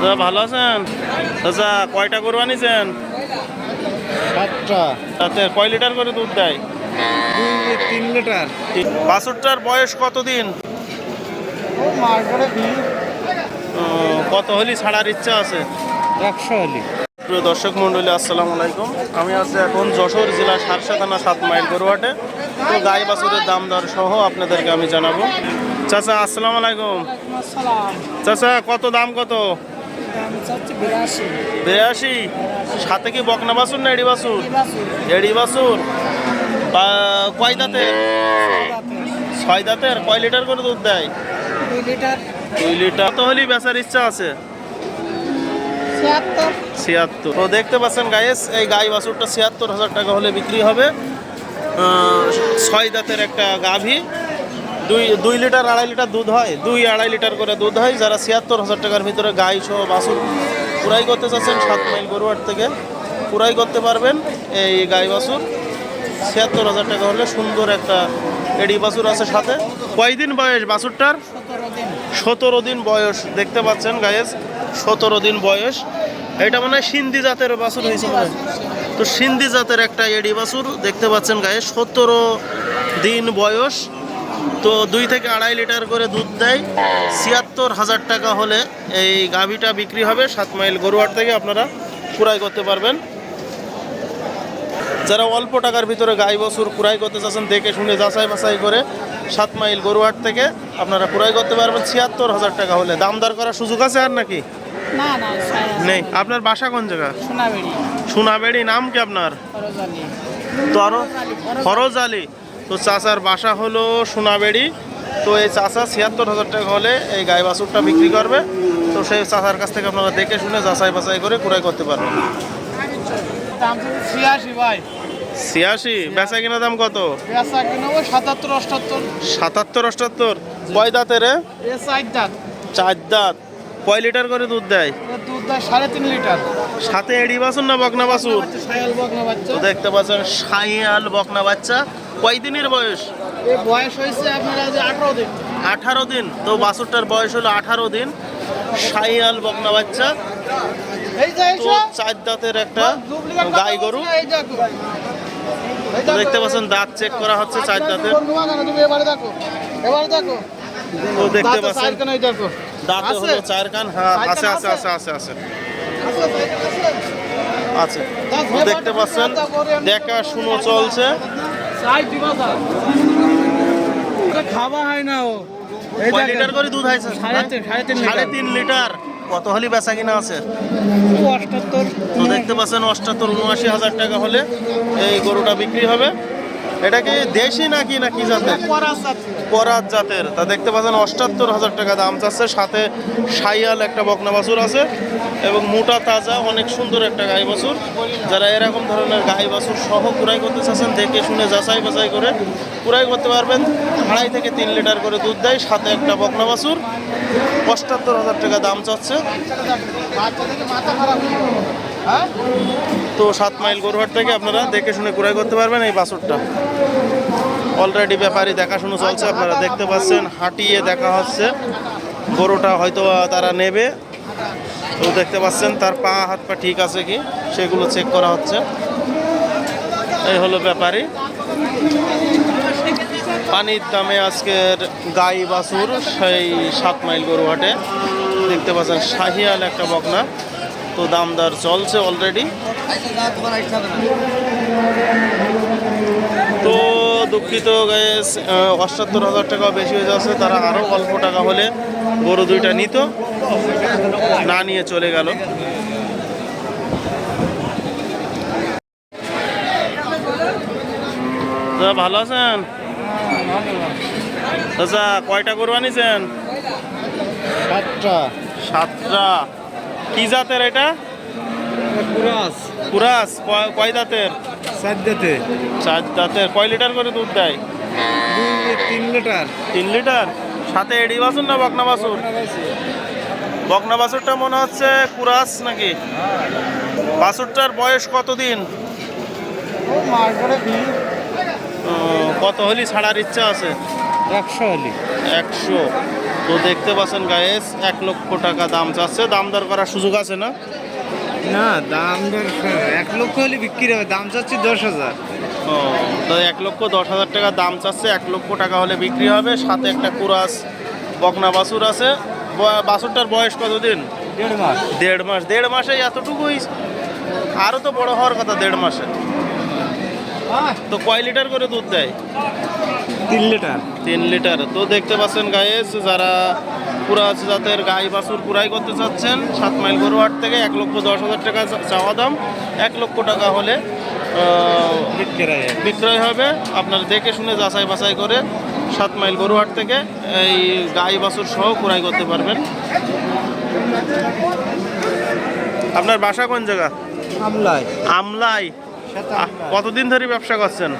দাদা ভালো আছেন? দাদা কয়টা গরু আনিছেন? সাতটা। তাতে কয় লিটার করে দুধ দেয়? তিন লিটার। বাছুরটার বয়স কতদিন? কত হলি ছাড়ার ইচ্ছা আছে? একশো হলি। প্রিয় দর্শক মণ্ডলী আসসালামু আলাইকুম। আমি আছি এখন যশোর জেলা সারসা থানা সাত মাইল গরুহাটে। তো গাই বাছুরের দাম দর সহ আপনাদেরকে আমি জানাব। চাচা আসসালামু আলাইকুম। চাচা কত দাম কত? বিরাশি। সাথে কি বকনা বাছুর না এড়ি বাছুর এড়ি বাছুর বা কয় দাঁতের? ছয় দাঁতের। কয় লিটার করে দুধ দেয়? দুই লিটার। তো হলেই বেচার ইচ্ছা আছে? ছিয়াত্তর। ছিয়াত্তর। তো দেখতে পাচ্ছেন গায়েস এই গাই বাছুরটা ছিয়াত্তর হাজার টাকা হলে বিক্রি হবে। ছয় দাঁতের একটা গাভী। দুই দুই লিটার আড়াই লিটার দুধ হয়, দুই আড়াই লিটার করে দুধ হয়। যারা ছিয়াত্তর হাজার টাকার ভিতরে গাই সহ বাছুর পুরাই করতে চাচ্ছেন, সাত মাইল গরুয়ার থেকে পুরাই করতে পারবেন এই গাই বাছুর। ছিয়াত্তর হাজার টাকা হলে সুন্দর একটা এডি বাছুর আছে সাথে। কয়দিন বয়স বাছুরটার? সতেরো দিন বয়স, দেখতে পাচ্ছেন গায়েস সতেরো দিন বয়স। এটা মনে হয় সিন্ধি জাতের বাছুর হয়েছে তো সিন্ধি জাতের একটা এডি বাছুর, দেখতে পাচ্ছেন গায়ে সতেরো দিন বয়স। তো দুই থেকে আড়াই লিটার করে দুধ দেয়। ছিয়াত্তর হাজার টাকা হলে এই গাভীটা বিক্রি হবে। সাত মাইল গরুয়ার থেকে আপনারা কুড়াই করতে পারবেন। যারা অল্প টাকার ভিতরে গাই বছর কুড়াই করতে চাচ্ছেন দেখে শুনে যাচাই বাছাই করে সাত মাইল গরুহাট থেকে আপনারা কুড়াই করতে পারবেন। ছিয়াত্তর হাজার টাকা হলে। দাম দর করার সুযোগ আছে আর নাকি? নেই। আপনার বাসা কোন জায়গা? সোনাবেড়ি। সোনাবেড়ি নাম কি আপনার? তো আরও ফরজ আলী তো চাচার বাসা হলো সোনাবেড়ি। তো এই চাচা ছিয়াত্তর হাজার টাকা হলে এই গায়ে বাছুরটা বিক্রি করবে। তো সেই চাচার কাছ থেকে আপনারা দেখে শুনে যাচাই বাছাই করে কুড়াই করতে পারবেন। ছিয়াশি ভাই। ছিয়াশি? বেচা কিনা দাম কত? সাতাত্তর অষ্টাত্তর। সাতাত্তর অষ্টাত্তর? কয় দাঁতের চার দাঁত। চার দাঁত। কয় লিটার করে দুধ দেয়? দুধ দেয় সাড়ে তিন লিটার। সাথে এড়ি বাছুর না বকনা বাছুর? বকনা বাচ্চা। দেখতে পাচ্ছেন সাইয়াল বকনা বাচ্চা। কয় দিনের বয়স বয়স হয়েছে আপনার আঠারো দিন। আঠারো দিন। তো বাছুরটার বয়স হলো আঠারো দিন। সাইয়াল বকনা বাচ্চা। তো চার দাঁতের একটা গাই গরু। দেখতে পাচ্ছেন দাঁত চেক করা হচ্ছে চার দাঁতের। তো দেখতে পাচ্ছেন। দাঁতে? হলো চার কান হ্যাঁ আছে আছে আছে? আছে আছে আছে, দেখতে পাচ্ছেন দেখা শুনো চলছে। খাওয়া হয় না ও। লিটার করে দুধ হয় সাড়ে তিন- তিন সাড়ে লিটার। তিন লিটার। কত হলি বেচা কিনা আছে? ও অষ্টাত্তর। তো দেখতে পাচ্ছেন অষ্টাত্তর উনআশি হাজার টাকা হলে এই গরুটা বিক্রি হবে। এটা কি দেশি নাকি না কি জাতের? করাত জাতের। তা দেখতে পাচ্ছেন অষ্টাত্তর হাজার টাকা দাম চাচ্ছে। সাথে সাইয়াল একটা বকনা বাছুর আছে এবং মোটা তাজা অনেক সুন্দর একটা গাই বাছুর। যারা এরকম ধরনের গাই বাছুর সহ কুড়াই করতে চাচ্ছেন দেখে শুনে যাচাই বাছাই করে কুড়াই করতে পারবেন। আড়াই থেকে তিন লিটার করে দুধ দেয় সাথে একটা বকনা বাছুর। অষ্টাত্তর হাজার টাকা দাম চাচ্ছে। হ্যাঁ? তো সাত মাইল গরুহাট থেকে আপনারা দেখে শুনে ক্রয় করতে পারবেন এই বাছুরটা অলরেডি ব্যাপারী দেখাশুনো চলছে, আপনারা দেখতে পাচ্ছেন, হাঁটিয়ে দেখা হচ্ছে। গরুটা হয়তো তারা নেবে। তো দেখতে পাচ্ছেন, তার পা, হাত, পা ঠিক আছে কি? সেগুলো চেক করা হচ্ছে। এই হলো ব্যাপারী। পানির দামে আজকের গাই বাছুর, সেই সাত মাইল গরুহাটে। দেখতে পাচ্ছেন, শাহিয়াল একটা বকনা। তো দাম দর চলছে অলরেডি তো দুঃখিত গ্যাস অষ্টাত্তর হাজার টাকা বেশি হয়ে যাচ্ছে তারা আরও অল্প টাকা হলে গরু দুইটা নিত না নিয়ে চলে গেল। ভালো আছেন? দাদা কয়টা গরু আনিছেন? সাতটা। সাতটা। কি জাতের এটা? কুরাস। কুরাস কয়- দাঁতের? সাদ্যাতে চার দাঁতের। কয় লিটার করে দুধ দেয়? তিন লিটার। তিন লিটার? সাথে এডি বাছুর না বকনা বাছুর বকনা বাছুরটা মনে হচ্ছে কুরাস নাকি? বাছুরটার বয়স কতদিন? কত হলি ছাড়ার ইচ্ছা আছে? একশো হলি। একশো। তো দেখতে পাচ্ছেন গায়েস এক লক্ষ টাকা দাম চাচ্ছে। দাম দর করার সুযোগ আছে না? না দাম দর এক লক্ষ হলে বিক্রি হবে দাম চাচ্ছি দশ হাজার। ও তো এক লক্ষ দশ হাজার টাকা দাম চাচ্ছে এক লক্ষ টাকা হলে বিক্রি হবে। সাথে একটা কুরাস বকনা বাছুর আছে। ব- বাছুরটার বয়স কতদিন? দেড় মাস। দেড় মাস। দেড় মাসে এতটুকুই? আরও তো বড় হওয়ার কথা দেড় মাসে। তো কয় লিটার করে দুধ দেয়? তিন লিটার? তিন লিটার। তো দেখতে পাচ্ছেন গায়েস যারা কুরাস জাতের গাই বাছুর কুরাই করতে চাচ্ছেন সাত মাইল গরুহাট থেকে এক লক্ষ দশ হাজার টাকা চাওয়া দাম এক লক্ষ টাকা হলে বিক্রয় হবে। আপনার দেখে শুনে যাচাই বাছাই করে সাত মাইল গরুহাট থেকে এই গাই বাছুর সহ কুরাই করতে পারবেন। আপনার বাসা কোন জায়গা? আমলাই। আহ, কতদিন ধরে ব্যবসা করছেন?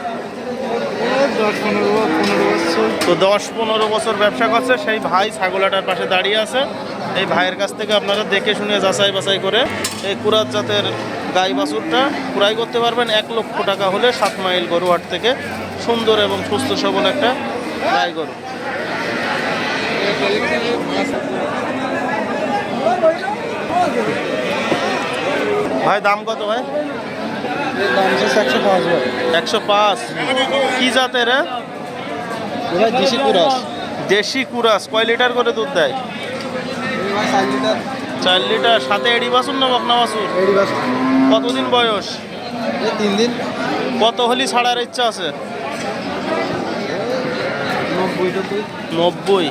দশ পনেরো বছর। তো দশ পনেরো বছর ব্যবসা করছে, সেই ভাই ছাগলাটার পাশে দাঁড়িয়ে আছে। এই ভাইয়ের কাছ থেকে আপনারা দেখে শুনে যাচাই বাছাই করে এই কুরাত জাতের গাই বাছুরটা ক্রয় করতে পারবেন। এক লক্ষ টাকা হলে সাত মাইল গরু গরুহাট থেকে সুন্দর এবং সুস্থ সবল একটা গাই গরু। ভাই, দাম কত ভাই? একশো পাঁচ কি জাতের? দেশি কুরাস। দেশি কুরাস। কয় লিটার করে দুধ দেয়? চার লিটার। সাথে এডি বাসুন না বকনা এড়ি কতদিন বয়স? তিন দিন। কত হলি ছাড়ার ইচ্ছা আছে? নব্বই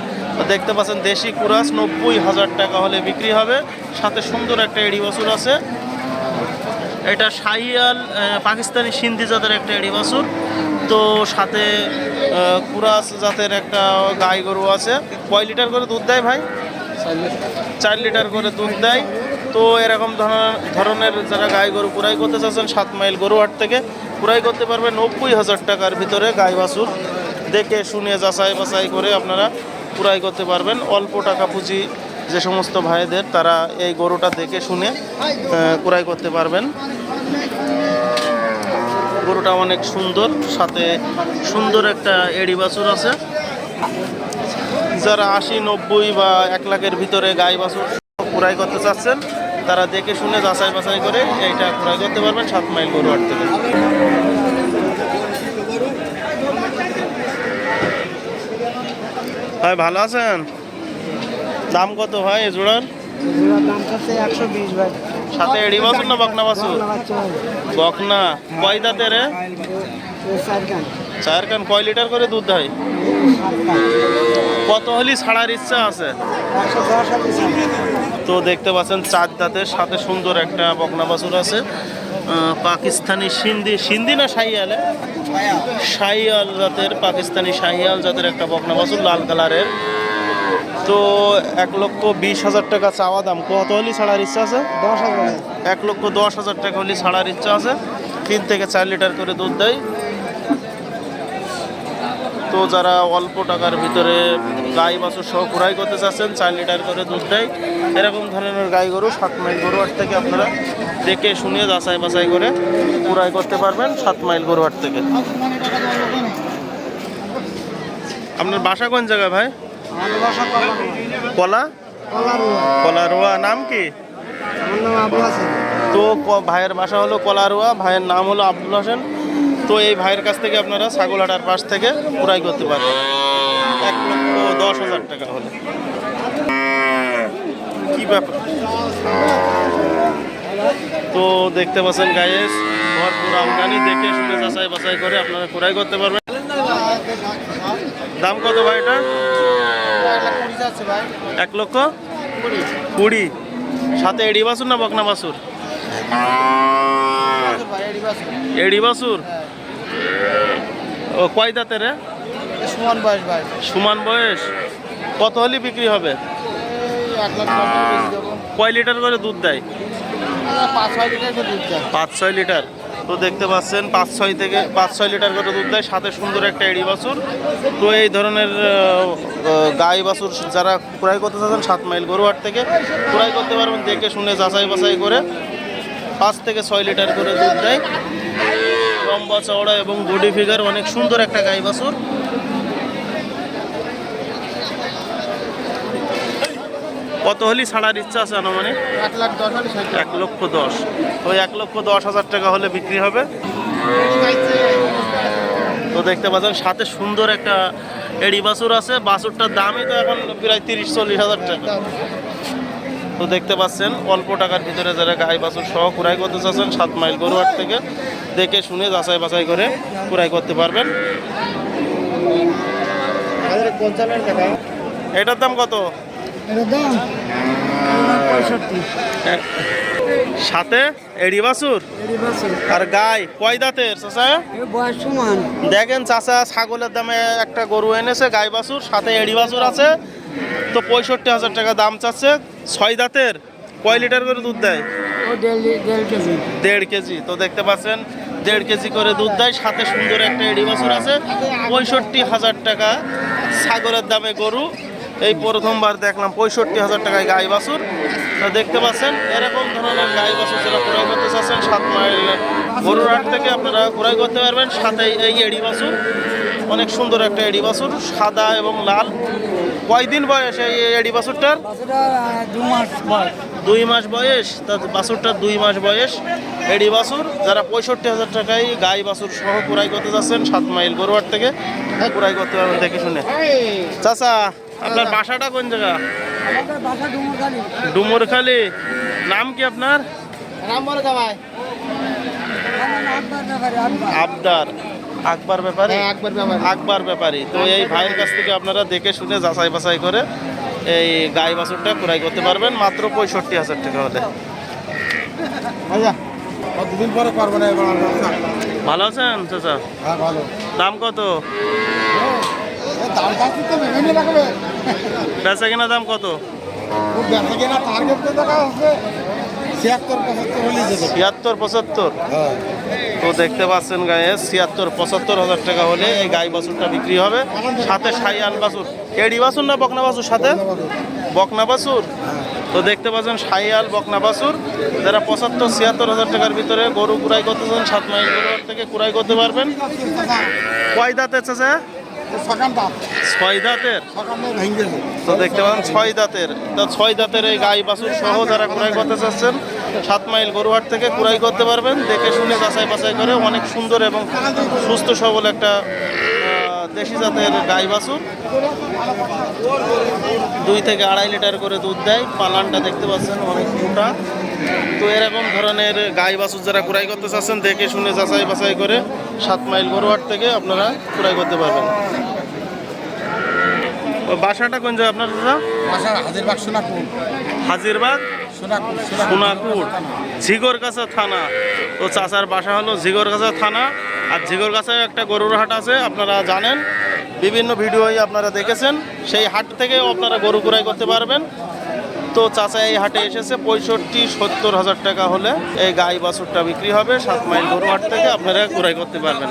দেখতে পাচ্ছেন দেশি কুরাস নব্বই হাজার টাকা হলে বিক্রি হবে। সাথে সুন্দর একটা এডি বাসুর আছে। এটা শাহিয়াল পাকিস্তানি সিন্ধি জাতের একটা এডি তো সাথে কুরাস জাতের একটা গাই গরু আছে। কয় লিটার করে দুধ দেয় ভাই? চার লিটার করে দুধ দেয়। তো এরকম ধরনের যারা গাই গরু কুড়াই করতে চাচ্ছেন, সাত মাইল গরু গরুহাট থেকে কুড়াই করতে পারবে নব্বই হাজার টাকার ভিতরে গাই বাছুর। দেখে, শুনে যাচাই বাছাই করে আপনারা কুড়াই করতে পারবেন। অল্প টাকা পুঁজি যে সমস্ত ভাইদের তারা এই গরুটা দেখে শুনে কুড়াই করতে পারবেন। গরুটা অনেক সুন্দর, সাথে সুন্দর একটা এড়ি বাছুর আছে। যারা আশি, নব্বই বা এক লাখের ভিতরে গাই বাছুর ক্রয় করতে চাচ্ছেন, তারা দেখে শুনে যাচাই বাছাই করে এইটা ক্রয় করতে পারবেন সাত মাইল গরুহাট থেকে। ভাই, ভালো আছেন? দাম কত ভাই এ জোড়ার? সাথে এড়ি বাছুর না বকনা ভাই। বকনা। কয় দাঁতে রে চার কান। কয় লিটার করে দুধ হয় কত হলি ছাড়ার ইচ্ছা আছে? তো দেখতে পাচ্ছেন চার দাঁতের সাথে সুন্দর একটা বকনা বাছুর আছে। পাকিস্তানি সিন্ধি সিন্ধি না শাহিয়ালে। শাহিয়াল জাতের পাকিস্তানি শাহিয়াল জাতের একটা বকনা বাছুর লাল কালারের। তো এক লক্ষ বিশ হাজার টাকা চাওয়া দাম। কত হলি ছাড়ার ইচ্ছা আছে? দশ হাজার এক লক্ষ দশ হাজার টাকা হলে ছাড়ার ইচ্ছা আছে। তিন থেকে চার লিটার করে দুধ দেয়। তো যারা অল্প টাকার ভিতরে গাই বাছুর সহ ক্রয় করতে চাচ্ছেন চার লিটার করে দুধ দেয়। এরকম ধরনের গাই গরু সাত মাইল গরুহাট থেকে আপনারা দেখে শুনে যাচাই বাছাই করে ক্রয় করতে পারবেন সাত মাইল গরুহাট থেকে। আপনার বাসা কোন জায়গায় ভাই? কলা? কলার কলারোয়া নাম কি? তো ক- ভাইয়ের বাসা হলো কলারুয়া ভাইয়ের নাম হলো আব্দুল হোসেন। তো এই ভাইয়ের কাছ থেকে আপনারা ছাগলহাটার পাশ থেকে ক্রয় করতে পারবেন। এক লক্ষ দশ হাজার টাকা হলে। কি ব্যাপার? তো দেখতে পাচ্ছেন গায়েস ভরপুর আমদানি দেখে শুনে যাচাই বাছাই করে আপনারা ক্রয় করতে পারবেন। দাম কত ভাই এটা? এক লক্ষ? কুড়ি। সাথে এডি বাছুর না বকনা বাছুর এডি বাছুর ও কয় দাঁতের রে? সুমন বয়স। ভাই সমান বয়স কত হলে বিক্রি হবে? কয় লিটার করে দুধ দেয়। পাঁচ ছয় লিটার। তো দেখতে পাচ্ছেন, পাঁচ ছয় থেকে পাঁচ ছয় লিটার করে দুধ দেয় সাথে সুন্দর একটা এড়ি বাছুর। তো এই ধরনের গাই বাছুর যারা ক্রয় করতে চাচ্ছেন, সাত মাইল গরুহাট থেকে, ক্রয় করতে পারবেন দেখে শুনে যাচাই বাছাই করে পাঁচ থেকে ছয় লিটার করে দুধ দেয়। লম্বা চওড়া এবং বডি ফিগার, অনেক সুন্দর একটা গাই বাছুর। কত হলি ছাড়ার ইচ্ছা আছে আনুমানিক? এক লাখ দশ হাজার এক লক্ষ দশ। ওই এক লক্ষ দশ হাজার টাকা হলে বিক্রি হবে? তো দেখতে পাচ্ছেন সাথে সুন্দর একটা এডি বাছুর আছে। বাছুরটার দামই তো এখন প্রায় তিরিশ চল্লিশ হাজার টাকা। তো দেখতে পাচ্ছেন অল্প টাকার ভিতরে যারা গাই বাছুর সহ কুড়াই করতে চাচ্ছেন সাত মাইল গরুয়ার থেকে দেখে শুনে যাচাই বাছাই করে কুড়াই করতে পারবেন। এটার দাম কত? দাম? সাথে এডি বাছুর? আর গাই কয় দাঁতের চাচা? সমান। দেখেন চাচা ছাগলের দামে একটা গরু এনেছে গাই বাছুর সাথে এড়ি বাছুর আছে। তো পঁয়ষট্টি হাজার টাকা দাম চাচ্ছে। ছয় দাঁতের? কয় লিটার করে দুধ দেয়? দেড় কেজি। দেড় কেজি। তো দেখতে পাচ্ছেন দেড় কেজি করে দুধ দেয় সাথে সুন্দর একটা এড়ি বাছুর আছে। পঁয়ষট্টি হাজার টাকা ছাগলের দামে গরু। এই প্রথমবার দেখলাম পঁয়ষট্টি হাজার টাকায় গাই বাছুর। তো দেখতে পাচ্ছেন, এরকম ধরনের গাই বাছুর যারা ক্রয় করতে চাচ্ছেন, সাত মাইল গরুর হাট থেকে আপনারা ক্রয় করতে পারবেন। সাথে এই এড়ি বাছুর, অনেক সুন্দর একটা এড়ি বাছুর, সাদা এবং লাল। কয়দিন বয়স এই এড়ি বয়স দুই মাস বয়স। তার বাছুরটার দুই মাস বয়স। এডি বাছুর, যারা পঁয়ষট্টি হাজার টাকায় গাই বাছুর সহ কুড়াই করতে যাচ্ছেন সাত মাইল গরুয়ার থেকে কুড়াই করতে পারবেন দেখে শুনে। চাচা আপনার বাসাটা কোন জায়গা? ডুমুরখালি। নাম কি আপনার? আকবর ব্যাপারে আকবর আবদার। আকবর ব্যাপারী? হ্যাঁ, ব্যাপারে। ব্যাপারী। তো এই ভাইয়ের কাছ থেকে আপনারা দেখে শুনে যাচাই বাছাই করে এই গাই বাছুরটা কুড়াই করতে পারবেন মাত্র পঁয়ষট্টি হাজার টাকা হলে। পরে করব না ভালো আছেন চাচা? হ্যাঁ ভালো। দাম কত? বেচা কেনা দাম কত? বেচা পঁচাত্তর। তো দেখতে পাচ্ছেন গায়ে ছিয়াত্তর পঁচাত্তর হাজার টাকা হলে এই গাই বাছুরটা বিক্রি হবে। সাথে সাইয়ান বাছুর। এডি বাছুর না বকনা বাছুর সাথে? বকনা বাছুর। তো দেখতে পাচ্ছেন সাইয়াল বকনা বাছুর। যারা পঁচাত্তর, ছিয়াত্তর হাজার টাকার ভিতরে গরু কুড়াই করতে চান, সাত মাইল থেকে কুড়াই করতে পারবেন। কয় দাঁতের চাচা ছয় দাঁতের? তো দেখতে পাচ্ছেন ছয় দাঁতের। তো ছয় দাঁতের এই গাই বাছুর সহ যারা কুড়াই করতে চাচ্ছেন সাত মাইল গরুহাট থেকে কুড়াই করতে পারবেন। দেখে শুনে যাচাই বাছাই করে অনেক সুন্দর এবং সুস্থ সবল একটা দেশি জাতের গাই বাছুর। দুই থেকে আড়াই লিটার করে দুধ দেয়। পালানটা দেখতে পাচ্ছেন অনেক মোটা। তো এরকম ধরনের গাই বাছুর যারা কুড়াই করতে চাচ্ছেন দেখে শুনে যাচাই বাছাই করে সাত মাইল গরুহাট থেকে আপনারা কুড়াই করতে পারবেন। ও বাসাটা কোন জায়গায় আপনার দাদা? বাসা হাজির বাগ সোনাপুর হাজিরবাগ সোনাপুর সোনাকুর ঝিগরগাছা থানা। ও চাচার বাসা হলো ঝিগরগাছা থানা। আর ঝিগরগাছায় একটা গরুর হাট আছে আপনারা জানেন। বিভিন্ন ভিডিওই আপনারা দেখেছেন। সেই হাট থেকেও আপনারা গরু কুড়াই করতে পারবেন। তো চাচা এই হাটে এসেছে পঁয়ষট্টি, সত্তর হাজার টাকা হলে। এই গাই বাছুরটা বিক্রি হবে সাত মাইল গরু হাট থেকে। আপনারা কুড়াই করতে পারবেন।